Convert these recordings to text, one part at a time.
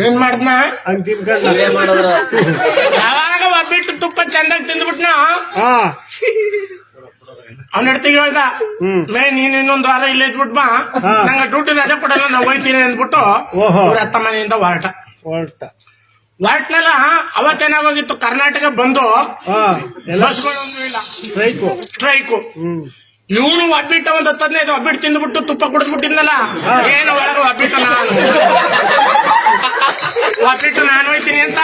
ಏನ್ ಮಾಡ್ದ್ನ? ಹಂಗ್ ತಿನ್ಕೊಂಡ ಏನ್ ಮಾಡಿದ್ರು? ಯಾವಾಗ ಒಬ್ಬಿಟ್ಟು ತುಪ್ಪ ಚಂದಾಗಿ ತಿಂದ್ಬಿಟ್ನ? ಹಾ. ಅವ್ನ ಹೆಡ್ತಿಗೆ ಹೇಳ್ದ ಹ್ಮ್. ಮೇ ನೀನ್ ಇನ್ನೊಂದು ವಾರ ಇಲ್ಲಿ ಇದ್ಬಿಟ್ ಬಾ. ನಂಗೆ ಡ್ಯೂಟಿ ರಜೆ ಕೊಡಲ್ಲ ನಾವು ಹೋಯ್ತೀನಿ ಅಂದ್ಬಿಟ್ಟು ಓಹೋ. ಇವ್ರ ಅತ್ತ ಮನೆಯಿಂದ ಹೊರಟ. ಹೊರಟ. ಹೊರಟ್ನಲ್ಲ ಅವತ್ತೇನಾಗೋಗಿತ್ತು ಕರ್ನಾಟಕ ಬಂದು ಬಸ್ಗಳೊಂದು ಇಲ್ಲ. ಸ್ಟ್ರೈಕು ಸ್ಟ್ರೈಕು ಇವನು ಒಬ್ಬಿಟ್ಟ ಒಂದ್ ಹತ್ತು ಹದಿನೈದು ಒಬ್ಬಿಟ್ಟು ತಿಂದ್ಬಿಟ್ಟು ತುಪ್ಪ ಕುಡಿದ್ಬಿಟ್ಟಿದ್ನಲ್ಲ ಏನು ಒಳಗೆ ಒಬ್ಬಿಟ್ಟು ನಾನು. ಒಬ್ಬಿಟ್ಟು ನಾನು ಹೋಯ್ತೀನಿ ಅಂತ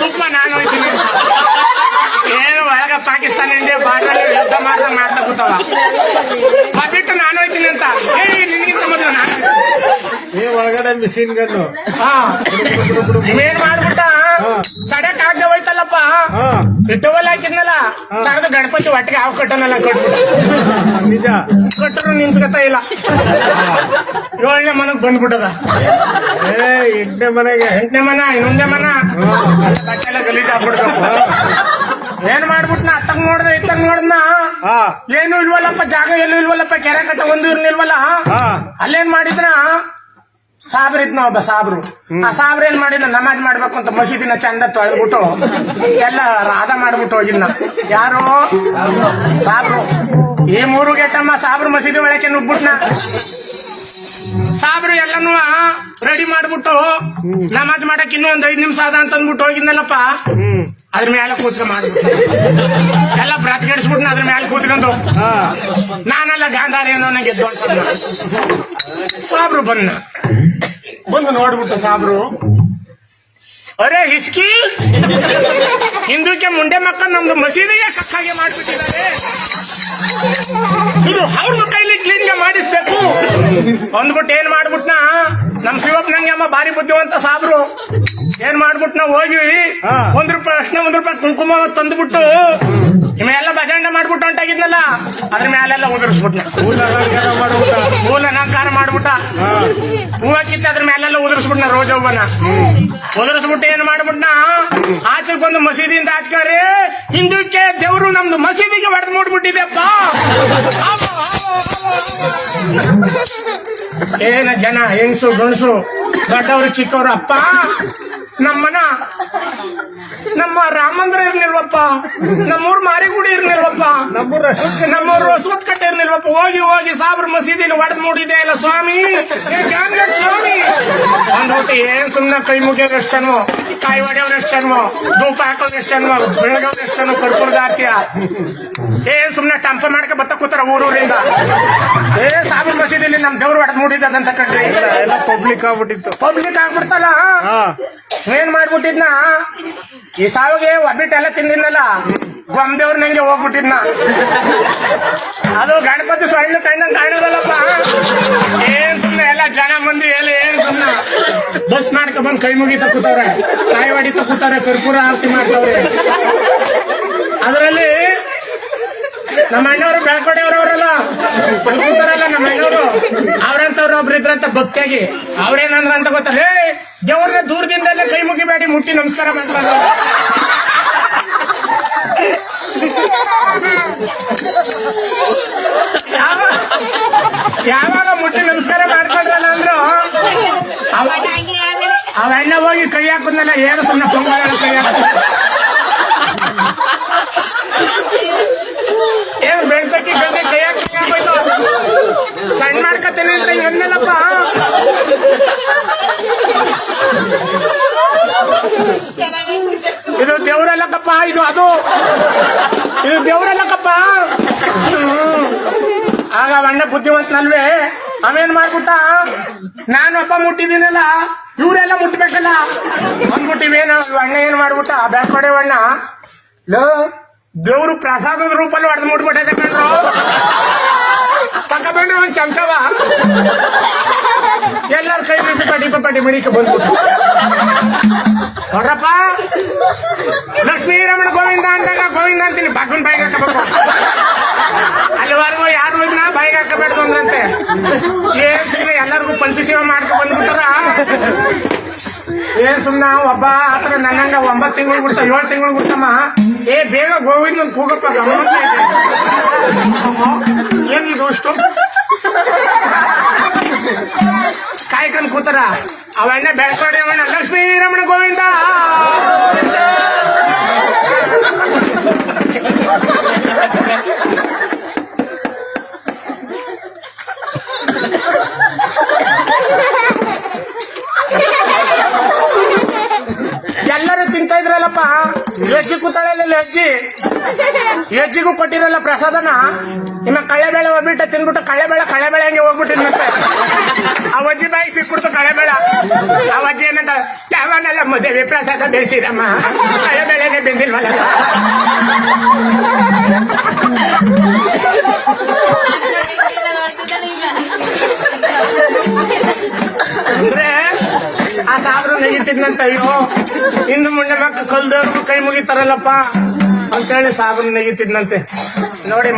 ತುಪ್ಪ ನಾನು ಹೋಯ್ತೀನಿ ಅಂತ ಏನು ಒಳಗ ಪಾಕಿಸ್ತಾನ ಇಂಡಿಯಾ ಬಾರ್ಡರ್ ಯುದ್ಧ ಮಾಡ್ತಾ ಮಾಡ್ತಾ ಕೂತಾವ ಒಬ್ಬಿಟ್ಟು ನಾನು ಹೋಯ್ತೀನಿ ಅಂತ ಏ ನಿನ್ಗಿಂತ ಮೊದಲು ನಾನು ಏ ಒಳಗಡೆ ಮಿಷಿನ್ ಗನ್ನು ಏನ್ ಮಾಡ್ಬಿಟ್ಟ? ತಡಕ್ ಆಗದೆ ಹೋಯ್ತಲ್ಲಪ್ಪ? ಇಟ್ಟವಲ್ಲ ಹಾಕಿದ್ನಲ್ಲ ತಗದು ಗಣಪತಿ ಒಟ್ಟಿಗೆ ಹಾವು ಕಟ್ಟನಲ್ಲ ಕಟ್ಬಿಟ್ಟ. ನಿಜ. ಕಟ್ಟರು ನಿಂತ್ಕತ ಇಲ್ಲ. ಏಳನೇ ಮನಗ್ ಬಂದ್ಬಿಟ್ಟದ. ಏ ಎಂಟನೇ ಮನೆಗೆ. ಎಂಟನೇ ಮನ ಇನ್ನೊಂದೇ ಮನ. ಬಟ್ಟೆ ಎಲ್ಲ ಗಲೀಜ್ ಏನ್ ಮಾಡ್ಬಿಟ್ನ? ಅತ್ತಂಗ್ ನೋಡಿದ್ರೆ ಇತ್ತಂಗ್ ನೋಡಿದ್ನ? ಏನು ಇಲ್ವಲ್ಲಪ್ಪ ಜಾಗ ಎಲ್ಲೂ ಇಲ್ವಲ್ಲಪ್ಪ ಕೆರೆ ಕಟ್ಟ ಒಂದು ಇರ್ನಿಲ್ವಲ್ಲ? ಅಲ್ಲೇನ್ ಮಾಡಿದ್ನ? ಸಾಬ್ರ ಇದ್ನ ಒಬ್ಬ ಸಾಬ್ರು. ಆ ಸಾಬ್ರ ಏನ್ ಮಾಡಿದ್ನ? ನಮಾಜ್ ಮಾಡ್ಬೇಕು ಅಂತ ಮಸೀದಿನ ಚಂದ ತೊಳೆದ್ಬಿಟ್ಟು ಎಲ್ಲ ರಾಧ ಮಾಡ್ಬಿಟ್ಟು ಹೋಗಿದ್ನ. ಯಾರು? ಸಾಬ್ರು. ಈ ಮೂರು ಗೆಟ್ಟಮ್ಮ ಸಾಬ್ರು ಮಸೀದಿ ಒಳಕ್ಕೆ ನುಗ್ಬಿಟ್ನ ಸಾಬ್ರು ಎಲ್ಲನೂ ರೆಡಿ ಮಾಡ್ಬಿಟ್ಟು ನಮಾಜ್ ಮಾಡಕ್ ಇನ್ನೂ ಒಂದ್ ಐದ್ ನಿಮಿಷ ಅದ ಅಂತ ಅಂದ್ಬಿಟ್ಟು ಹೋಗಿದ್ನಲ್ಲಪ್ಪ. ಅದ್ರ ಮೇಲೆ ಕೂತ್ಕ ಮಾಡ್ಬಿಟ್ಟು. ಎಲ್ಲ ಬ್ರತ್ ಕೆಡಿಸ್ಬಿಟ್ನ ಅದ್ರ ಮೇಲೆ ಕೂತ್ಕೊಂಡು. ನಾನೆಲ್ಲ ಗಾಂಧಾರಿ ಅನ್ನೋ ನಂಗೆ. ಸಾಬ್ರು ಬನ್ನ. ಬಂದು ನೋಡ್ಬಿಟ್ಟು ಸಾಬ್ರು. ಅರೆ ಹಿಸ್ಕಿ. ಹಿಂದೂಕ್ಕೆ ಮುಂಡೆ ಮಕ್ಕ ನಮ್ದು ಮಸೀದಿಗೆ ಕಕ್ಕಾಗೆ ಮಾಡ್ಬಿಟ್ಟಿದ್ದಾರೆ. ಇದು ಅವ್ರ ಕೈಲಿ ಕ್ಲೀನ್ ಮಾಡಿಸ್ಬೇಕು. ಅಂದ್ಬಿಟ್ಟು ಏನ್ ಮಾಡ್ಬಿಟ್ನ? ನಮ್ ಶಿವಪ್ಪನಂಗೆ ಅಮ್ಮ ಬಾರಿ ಬುದ್ಧಿವಂತ ಸಾಬ್ರು. ಏನ್ ಮಾಡ್ಬಿಟ್ನ? ಹೋಗಿ ಹಾ. ಒಂದ್ ರೂಪಾಯಿ ಅಷ್ಟೇ ಒಂದ್ ರೂಪಾಯಿ ಕುಂಕುಮ ತಂದ್ಬಿಟ್ಟು ಇವೆಲ್ಲ ಭಜಂಡ ಮಾಡ್ಬಿಟ್ಟು ಹೊಂಟಾಗಿದ್ನಲ್ಲ ಅದ್ರ ಮೇಲೆಲ್ಲ ಉದುರಿಸ್ಬಿಟ್ನ. ಮೂಲ ಅಲಂಕಾರ ಮಾಡ್ಬಿಟ್ಟ ಹೂ ಅಲಂಕಾರ ಮಾಡ್ಬಿಟ್ಟ ಹಾ. ಹೂವ ಕಿತ್ತ ಅದ್ರ ಮೇಲೆಲ್ಲ ಉದುರಿಸ್ಬಿಟ್ನ ರೋಜ ಹೂವನ ಉದುರಿಸ್ಬಿಟ್ಟು ಏನ್ ಮಾಡ್ಬಿಟ್ನ? ಆಚೆ ಬಂದು ಮಸೀದಿಯಿಂದ ಆಚಕಾರಿ ಹಿಂದೂಕ್ಕೆ ದೇವ್ರು ನಮ್ದು ಮಸೀದಿಗೆ ಹೊಡೆದ್ ಮೂಡ್ಬಿಟ್ಟಿದೆಪ್ಪ ಏನ ಜನ ಹೆಂಗಸು ಗಂಡಸು ದೊಡ್ಡವರು ಚಿಕ್ಕವರು ಅಪ್ಪ ನಮ್ಮನ. ನಮ್ಮ ರಾಮಂದ್ರ ಇರ್ನಿಲ್ವಪ್ಪ. ನಮ್ಮೂರ್ ಮಾರಿಗುಡಿ ಇರ್ನಿಲ್ವಪ್ಪ. ನಮ್ಮೂರ್ ಹೊಸವತ್ ಕಟ್ಟೆ ಇರ್ನಿಲ್ವಪ್ಪ. ಹೋಗಿ ಹೋಗಿ ಸಾಬ್ರ ಮಸೀದಿಲಿ ಒಡೆದ್ ಮೂಡಿದೆ ಅಲ್ಲ ಸ್ವಾಮಿ. ಸ್ವಾಮಿ. ಅಂದ್ಬಿಟ್ಟು ಏನ್ ಸುಮ್ನೆ ಕೈ ಮುಗಿಯೋದು ಎಷ್ಟು ಜನ ಕಾಯಿ ಒಡೆಯವ್ರ ಎಷ್ಟು ಜನ ಧೂಪ ಹಾಕೋರು ಎಷ್ಟು ಜನ ಬೆಳಗವ್ರು ಎಷ್ಟು ಜನ ಕರ್ಪೂರದ ಆರ್ತಿಯ ಏನ್ ಸುಮ್ನೆ ಟಂಪ ಮಾಡ್ಕ ಬತ್ತ ಕೂತಾರ ಊರೂರಿಂದ. ಏ ಸಾಬ್ರ ಮಸೀದಿಲಿ ನಮ್ ದೇವ್ರು ಒಡೆದ್ ಮೂಡಿದಂತ ಕಣ್ರಿ. ಎಲ್ಲ ಪಬ್ಲಿಕ್ ಆಗ್ಬಿಟ್ಟಿತ್ತು. ಪಬ್ಲಿಕ್ ಆಗ್ಬಿಡ್ತಲ್ಲ? ಏನ್ ಮಾಡ್ಬಿಟ್ಟಿದ್ನ? ಈ ಸಾವಿಗೆ ಒಬ್ಬಿಟ್ಟೆಲ್ಲ ತಿಂದಿದ್ನಲ್ಲ? ಗೊಂದೇವ್ರ ನಂಗೆ ಹೋಗ್ಬಿಟ್ಟಿದ್ನ. ಅದು ಗಣಪತಿ ಸೊಳ್ಳು ಕಣ್ಣಂಗ್ ಕಾಣೋದಲ್ಲಪ್ಪ. ಏನ್ ಸುಮ್ಮನೆ ಎಲ್ಲ ಜನ ಮಂದಿ ಎಲ್ಲ ಏನ್ ಸುಮ್ಮನೆ ಬಸ್ ಮಾಡ್ಕೊ ಕೈ ಮುಗಿತ ಕೂತವ್ರೆ. ಕಾಯಿ ಹೊಡಿತ ಕೂತವ್ರೆ, ಕರ್ಪೂರ ಆರತಿ ಮಾಡ್ತಾವ್ರೆ. ಅದರಲ್ಲಿ ನಮ್ಮ ಅಣ್ಣವರು ಬೆಳ್ಕೊಡೆಯವ್ರು ಅವ್ರವ್ರಲ್ಲ ಕೂತಾರಲ್ಲ ನಮ್ಮ ಅವ್ರಂತವ್ರು ಒಬ್ರು ಇದ್ರಂತ ಭಕ್ತಿಯಾಗಿ. ಅವ್ರೇನಂದ್ರ ಅಂತ ಗೊತ್ತಲ್ಲ? ಏ ದೇವ್ರನ್ನ ದೂರದಿಂದಲೇ ಕೈ ಮುಗಿಬೇಡಿ, ಮುಟ್ಟಿ ನಮಸ್ಕಾರ ಮಾಡ್ತಾರೆ. ಯಾವ- ಯಾವಾಗ ಮುಟ್ಟಿ ನಮಸ್ಕಾರ ಮಾಡ್ಕೊಂಡ್ರಲ್ಲ ಅಂದ್ರು, ಅವ ಎಣ್ಣೆ ಅಣ್ಣ ಹೋಗಿ ಕೈ ಹಾಕುದಲ್ಲ ಏನು ಸುಮ್ಮನೆ ಪೊಂಗಲ್ ಕೈ ಹಾಕ ಏನ್ ಬೆಳ್ದೆ ಕೈ ಹಾಕಿ ಸಣ್ಣ ಮಾಡ್ಕತ್ತೇನೆ ಅಂತ ಎಂದಲ್ಲಪ್ಪ ಆಗ ಅವ ಅಣ್ಣ ಬುದ್ಧಿವಂತನಲ್ವೇ ಅವೇನ್ ಮಾಡ್ಬಿಟ್ಟ ನಾನು ಹಬ್ಬ ಮುಟ್ಟಿದ್ದೀನಲ್ಲ ಇವರೆಲ್ಲ ಮುಟ್ಬೇಕಲ್ಲ ಅಂದ್ಬಿಟ್ಟಿವೇನು ಅಣ್ಣ ಏನ್ ಮಾಡ್ಬಿಟ್ಟ ಬೆಳ್ಕೊಡೆ ಅಣ್ಣ ಲೋ ದೇವ್ರು ಪ್ರಸಾದದ ರೂಪಲ್ಲಿ ಹೊಡೆದು ಮುಟ್ಬಿಟ್ಟೈತೆ ಕಣ್ರು ತಕ ಬಂದ್ರೆ ಒಂದ್ ಚಮಚವ ಎಲ್ಲರ ಕೈ ಬಿಟ್ಟು ಪಟಿ ಪಟಿ ಮಡಿಕ ಬಂದ್ಬಿಟ್ಟು ಹೊರಪ್ಪ ಲಕ್ಷ್ಮೀ ರಮಣ ಗೋವಿಂದ ಅಂದಾಗ ಗೋವಿಂದ ಅಂತೀನಿ ಬಗ್ಗನ್ ಬಾಯಿಗೆ ಏನ್ ಎಲ್ಲರಿಗೂ ಪಂಚ ಸೇವೆ ಮಾಡ್ಕೊ ಬಂದ್ಬಿಟ್ಟಾರ? ಏ, ಸುಮ್ನ ಒಬ್ಬ ಆತರ ನನ್ನಂಗ ಒಂಬತ್ ತಿಂಗಳು ಬಿಡ್ತ, ಏಳು ತಿಂಗಳು ಬಿಡ್ತಮ್ಮ. ಏ, ಬೇಗ ಗೋವಿಂದ ಕೂಗಪ್ಪ ಗಮನ ಏನಿದು ಅಷ್ಟು? ಕಾಯ್ಕೊಂಡ್ ಕೂತಾರ. ಅವಣ್ಣ ಬೆಳ್ಕೊಡಿ ಅವಣ್ಣ ಲಕ್ಷ್ಮೀ ರಮಣ ಗೋವಿಂದ. ಹೆಜ್ಜಿ ಕೂತಾಳಲ್ಲ ಹೆಜ್ಜಿ? ಹೆಜ್ಜಿಗೂ ಕೊಟ್ಟಿರಲ್ಲ ಪ್ರಸಾದನ? ಇನ್ನ ಕಳೆಬೇಳೆ ಹೋಗ್ಬಿಟ್ಟು ತಿನ್ಬಿಟ್ಟು ಕಳೆಬೇಳೆ ಕಳೆಬೇಳೆ ಹಂಗೆ ಹೋಗ್ಬಿಟ್ಟಿದ್ ಮತ್ತೆ ಆ ಅಜ್ಜಿ ಬಾಯಿ ಸಿಕ್ಬಿಡ್ತು ಕಳ್ಳೆಬೇಳ ಆ ಅಜ್ಜಿ ಏನಂತ ಯಾವನೆಲ್ಲ ಮದುವೆ ಪ್ರಸಾದ ಬೇಯಿಸಿರಮ್ಮ ಕಳ್ಳೆಬೇಳೆನೆ ಬೆಂದಿಲ್ವಲ್ಲ? ಸಾಬ್ರು ನೆಗಿತಿದ್ನಂತ ಅಯ್ಯೋ ಇನ್ನು ಮುಂದೆ ಮಕ್ಕ ಕಲ್ದವ್ರು ಕೈ ಮುಗಿತಾರಲ್ಲಪ್ಪ. ಅಂತೇಳಿ ಸಾಬ್ರು ನೆಗಿತಿದ್ನಂತೆ ನೋಡಿ